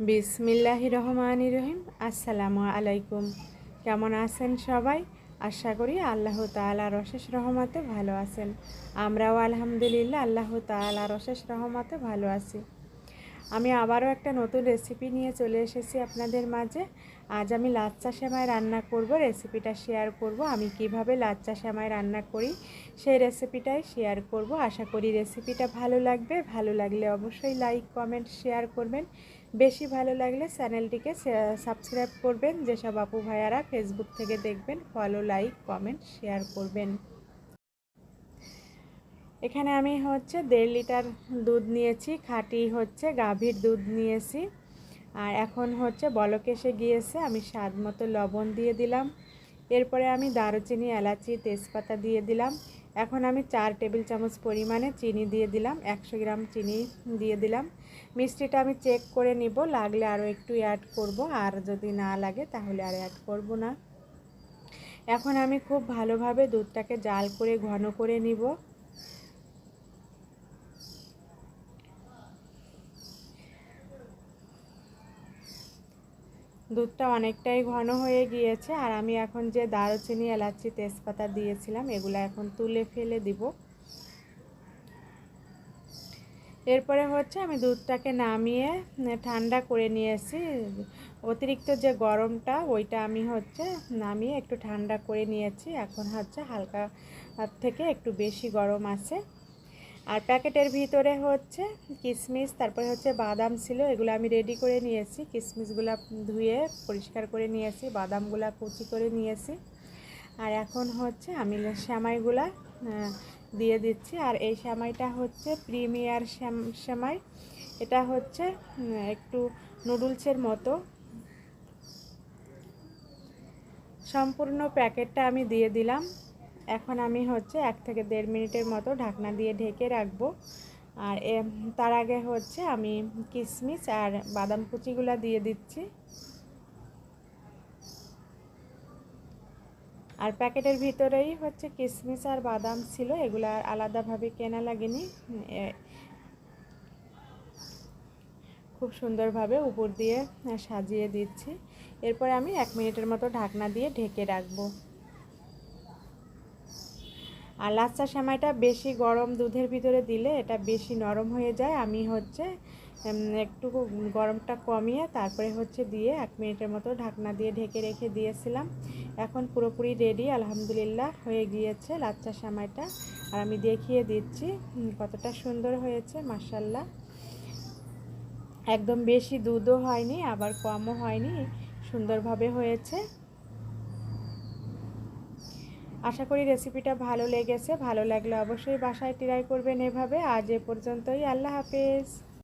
বিসমিল্লাহ রহমান রহিম আসসালামু আলাইকুম। কেমন আছেন সবাই? আশা করি আল্লাহ তালার অশেষ রহমতে ভালো আছেন। আমরাও আলহামদুলিল্লাহ আল্লাহ তালার অশেষ রহমতে ভালো আছি। আমি আবারও একটা নতুন রেসিপি নিয়ে চলে এসেছি আপনাদের মাঝে। আজ আমি লাচ্চা সেমাই রান্না করব, রেসিপিটা শেয়ার করব। আমি কীভাবে লাচ্চা সেমাই রান্না করি, সেই রেসিপিটাই শেয়ার করব। আশা করি রেসিপিটা ভালো লাগবে। ভালো লাগলে অবশ্যই লাইক, কমেন্ট, শেয়ার করবেন। বেশি ভালো লাগলে চ্যানেলটিকে সাবস্ক্রাইব করবেন। যেসব আপু ভাইয়ারা ফেসবুক থেকে দেখবেন ফলো লাইক কমেন্ট শেয়ার করবেন। এখানে আমি হচ্ছে দেড় লিটার দুধ নিয়েছি, খাঁটি হচ্ছে গাভীর দুধ নিয়েছি। আর এখন হচ্ছে বলক এসে গিয়েছে, আমি স্বাদ মতো লবণ দিয়ে দিলাম। এরপরে আমি দারুচিনি, এলাচি, তেজপাতা দিয়ে দিলাম। এখন আমি চার টেবিল চামচ পরিমাণে চিনি দিয়ে দিলাম, একশো গ্রাম চিনি দিয়ে দিলাম। মিষ্টিটা আমি চেক করে নিব, লাগলে আরও একটু অ্যাড করব, আর যদি না লাগে তাহলে আর অ্যাড করব না। এখন আমি খুব ভালোভাবে দুধটাকে জাল করে, ঘন করে নিব। দুধটা অনেকটাই ঘন হয়ে গিয়েছে, আর আমি এখন যে দারুচিনি, এলাচি, তেজপাতা দিয়েছিলাম, এগুলো এখন তুলে ফেলে দিব। এরপরে হচ্ছে আমি দুধটাকে নামিয়ে ঠান্ডা করে নিয়েছি। অতিরিক্ত যে গরমটা, ওইটা আমি হচ্ছে নামিয়ে একটু ঠান্ডা করে নিয়েছি। এখন হচ্ছে হালকা থেকে একটু বেশি গরম আছে। আর প্যাকেটের ভিতরে হচ্ছে কিশমিশ তারপরে হচ্ছে বাদাম ছিল, এগুলো আমি রেডি করে নিয়েছি। কিশমিশগুলো ধুয়ে পরিষ্কার করে নিয়েছি, বাদামগুলা কুচি করে নিয়েছি। আর এখন হচ্ছে আমি শ্যামাইগুলা দিয়ে দিচ্ছি। আর এই শ্যামাইটা হচ্ছে প্রিমিয়ার শ্যামাই এটা হচ্ছে একটু নুডলসের মতো। সম্পূর্ণ প্যাকেটটা আমি দিয়ে দিলাম। এখন আমি হচ্ছে এক থেকে দেড় মিনিটের মতো ঢাকনা দিয়ে ঢেকে রাখব। আর তার আগে হচ্ছে আমি কিশমিশ আর বাদাম কুচিগুলো দিয়ে দিচ্ছি। আর প্যাকেটের ভিতরেই হচ্ছে কিশমিশ আর বাদাম ছিল, এগুলো আর আলাদাভাবে কেনা লাগেনি। খুব সুন্দরভাবে উপর দিয়ে সাজিয়ে দিচ্ছি। এরপরে আমি এক মিনিটের মতো ঢাকনা দিয়ে ঢেকে রাখব। আর লাচ্চা সেমাইটা বেশি গরম দুধের ভিতরে দিলে এটা বেশি নরম হয়ে যায়। আমি হচ্ছে একটু গরমটা কমিয়ে তারপরে হচ্ছে দিয়ে এক মিনিটের মতো ঢাকনা দিয়ে ঢেকে রেখে দিয়েছিলাম। এখন পুরোপুরি রেডি আলহামদুলিল্লাহ, হয়ে গিয়েছে লাচ্চা সেমাইটা। আর আমি দেখিয়ে দিচ্ছি কতটা সুন্দর হয়েছে মাসাল্লাহ একদম বেশি দুধও হয়নি, আবার কমও হয়নি, সুন্দরভাবে হয়েছে। আশা করি রেসিপিটা ভালো লেগেছে, ভালো লাগলে অবশ্যই বাসায় ট্রাই করবেন এভাবে। আজ এ পর্যন্তই, আল্লাহ হাফেজ।